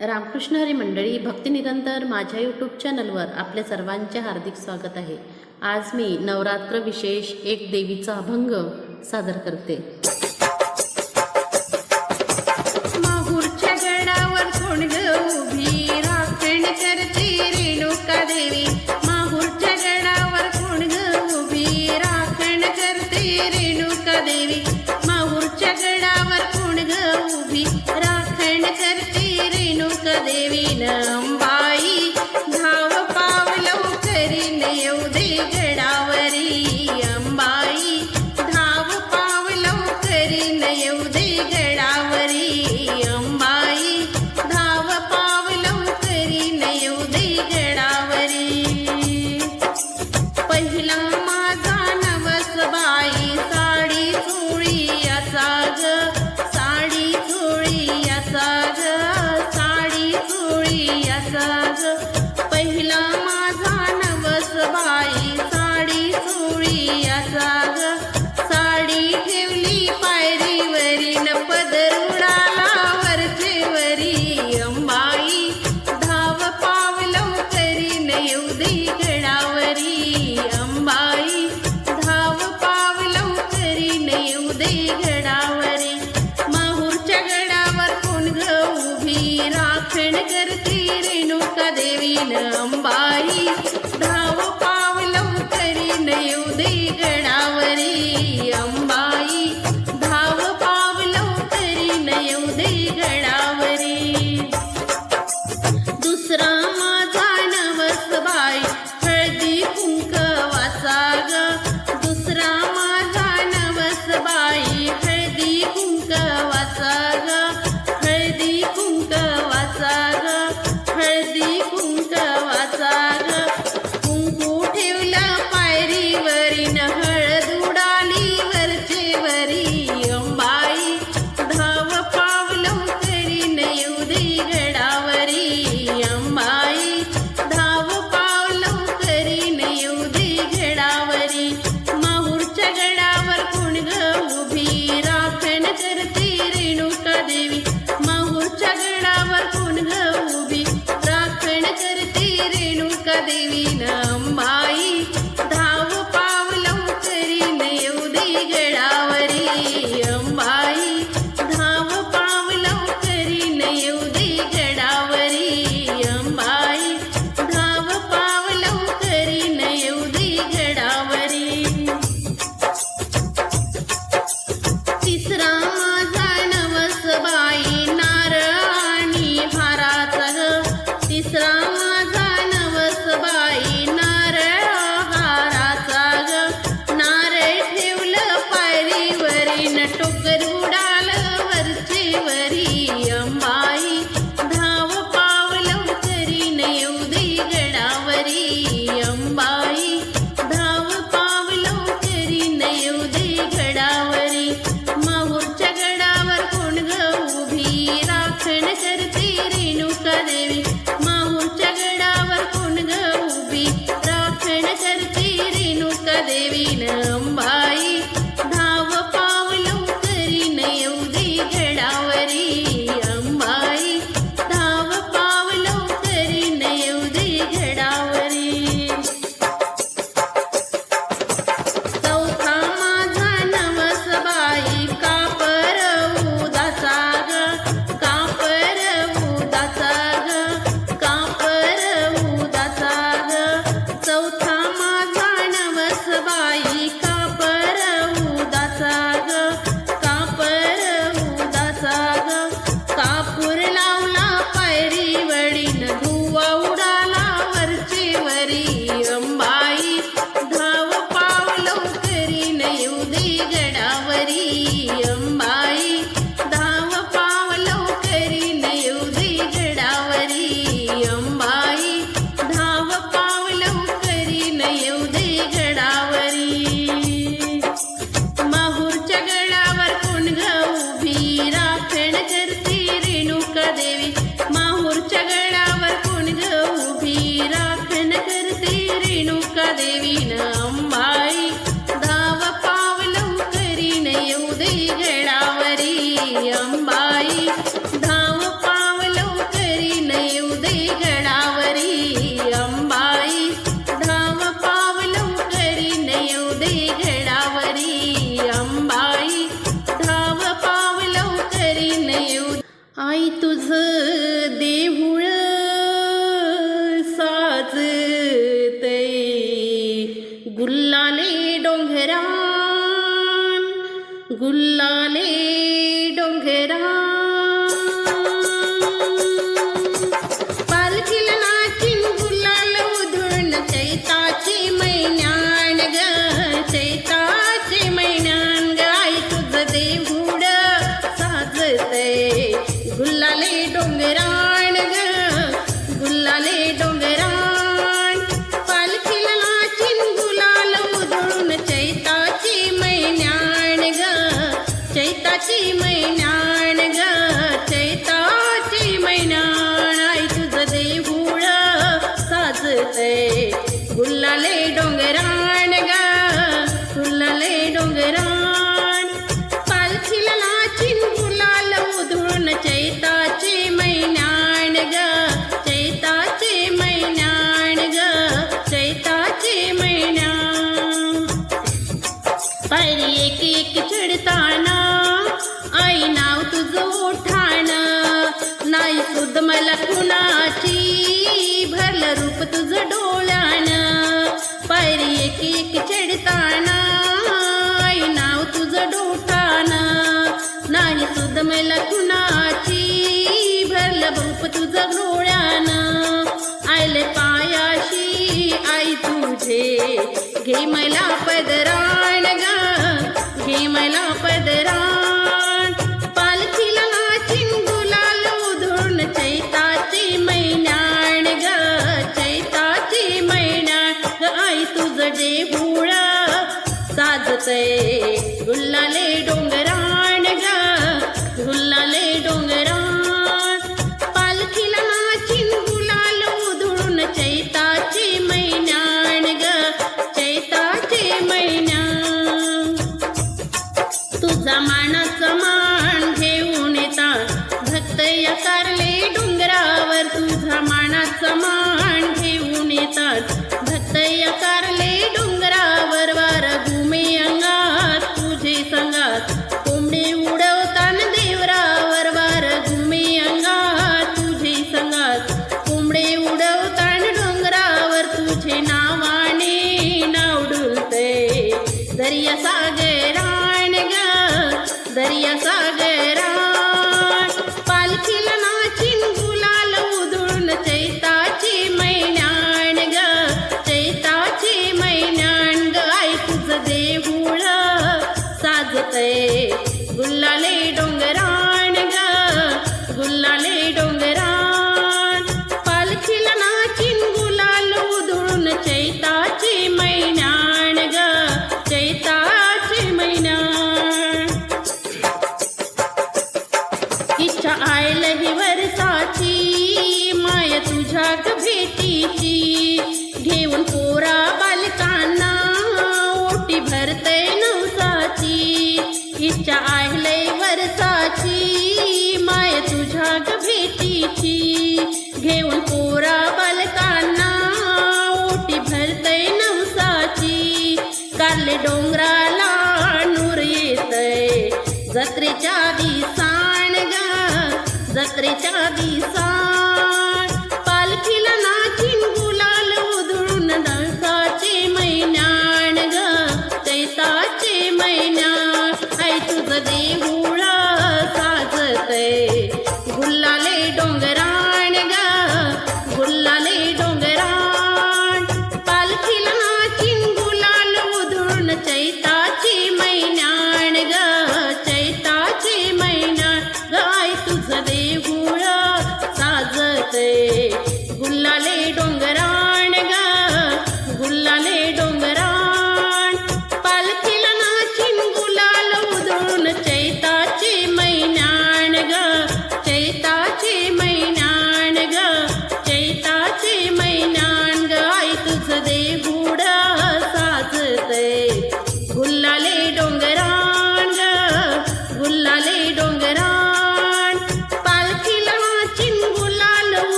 रामकृष्ण हरी मंडळी भक्तिनिरंतर माझ्या यूट्यूब चॅनलवर आपल्या सर्वांचे हार्दिक स्वागत आहे. आज मी नवरात्र विशेष एक देवीचा अभंग सादर करते. ডোঙ্গেরান গুল্লালে ডোঙ্গেরান గుల్లలే డొంగరా पदराणगा घे मला that मुलीची घेऊन पोरा बालकांना ओटी भरतय नवसाची. कारले डोंगराला नूर येतय. जत्रेच्या दिसाण ग जत्रेच्या दिसाण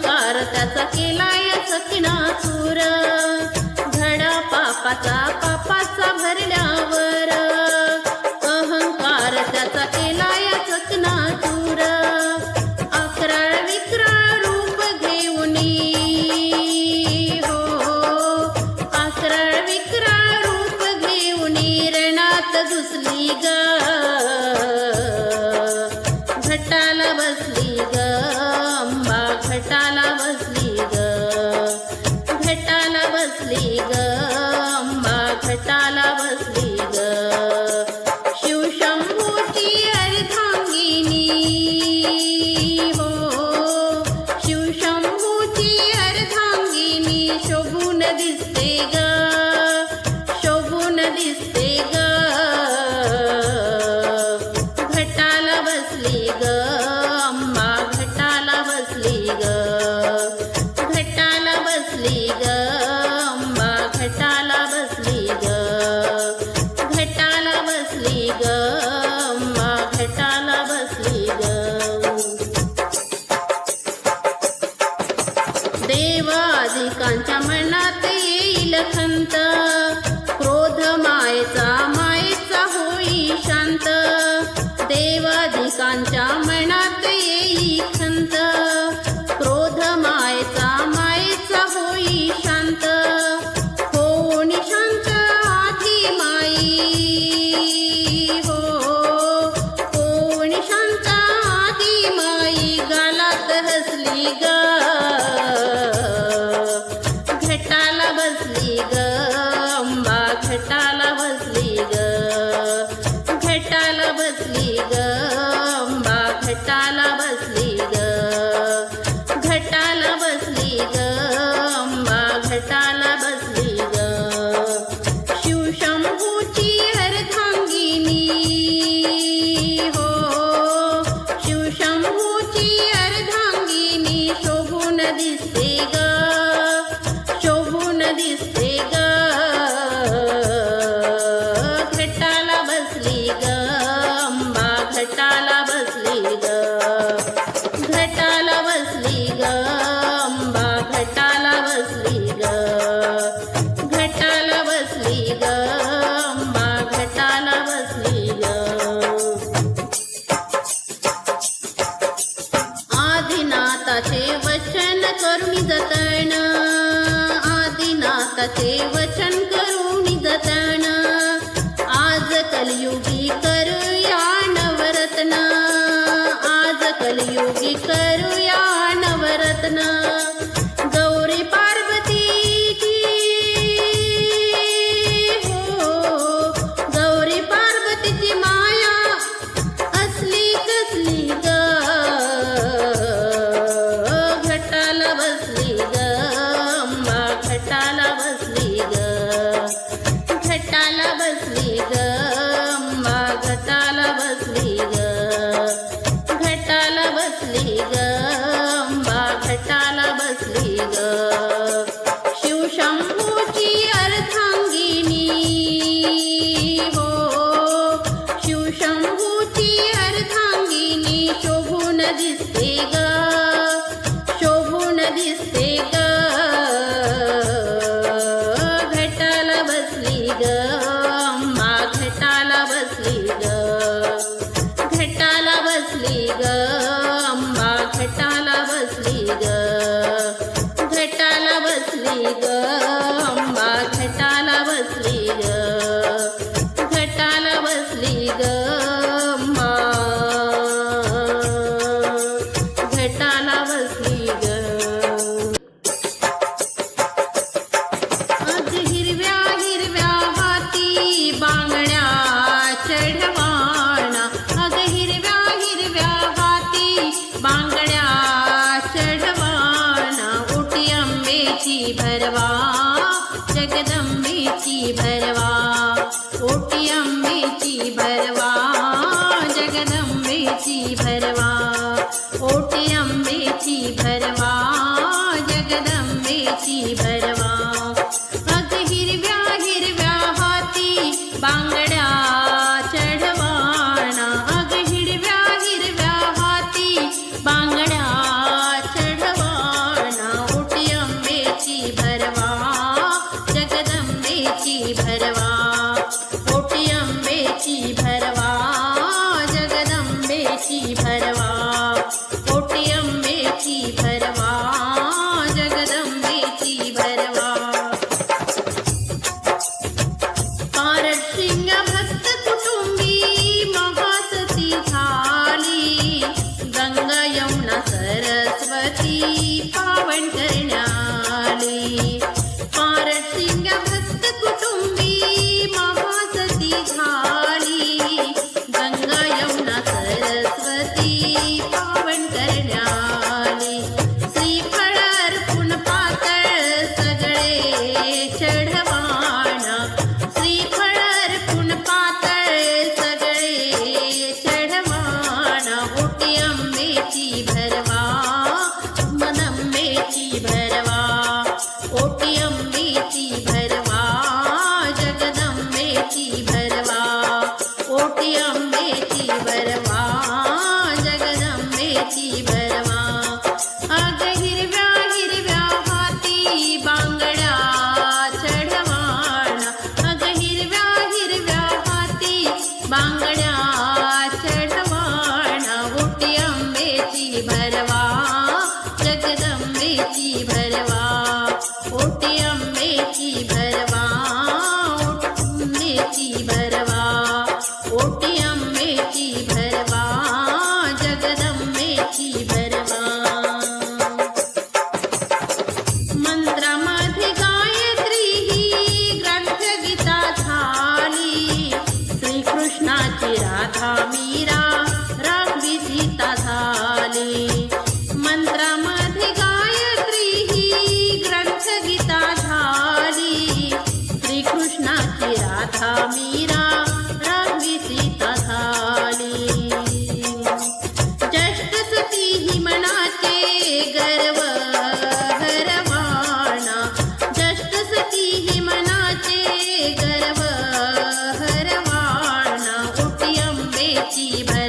उपकार त्याचा केला या सखिना चूर घडा पापाचा पापाचा भरल्यावर जतन आदिनाथाचे वचन ग 鸡巴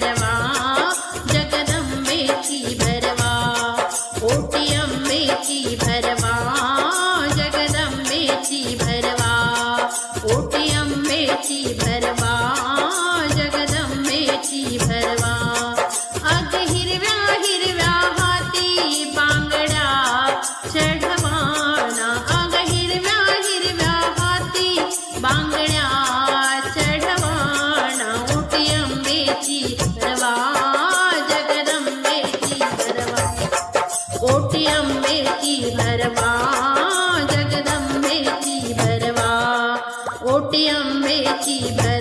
कोटि अम्बे की बर